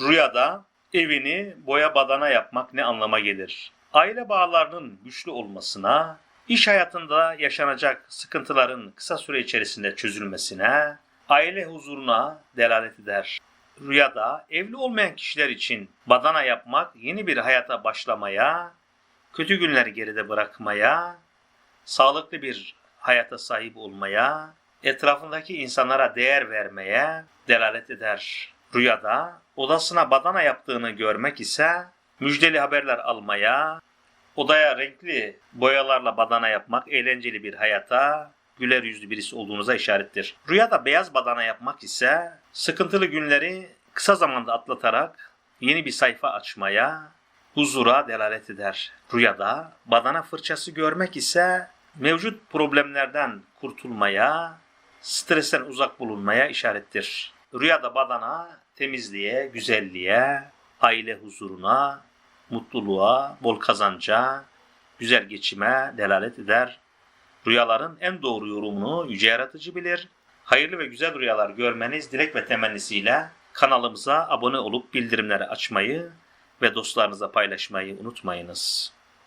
Rüyada evini boya badana yapmak ne anlama gelir? Aile bağlarının güçlü olmasına, iş hayatında yaşanacak sıkıntıların kısa süre içerisinde çözülmesine, aile huzuruna delalet eder. Rüyada evli olmayan kişiler için badana yapmak yeni bir hayata başlamaya, kötü günleri geride bırakmaya, sağlıklı bir hayata sahip olmaya, etrafındaki insanlara değer vermeye delalet eder. Rüyada odasına badana yaptığını görmek ise müjdeli haberler almaya, odaya renkli boyalarla badana yapmak eğlenceli bir hayata, güler yüzlü birisi olduğunuza işarettir. Rüyada beyaz badana yapmak ise sıkıntılı günleri kısa zamanda atlatarak yeni bir sayfa açmaya, huzura delalet eder. Rüyada badana fırçası görmek ise mevcut problemlerden kurtulmaya, stresten uzak bulunmaya işarettir. Rüyada badana temizliğe, güzelliğe, aile huzuruna, mutluluğa, bol kazanca, güzel geçime delalet eder. Rüyaların en doğru yorumunu yüce yaratıcı bilir. Hayırlı ve güzel rüyalar görmeniz dilek ve temennisiyle kanalımıza abone olup bildirimleri açmayı ve dostlarınıza paylaşmayı unutmayınız.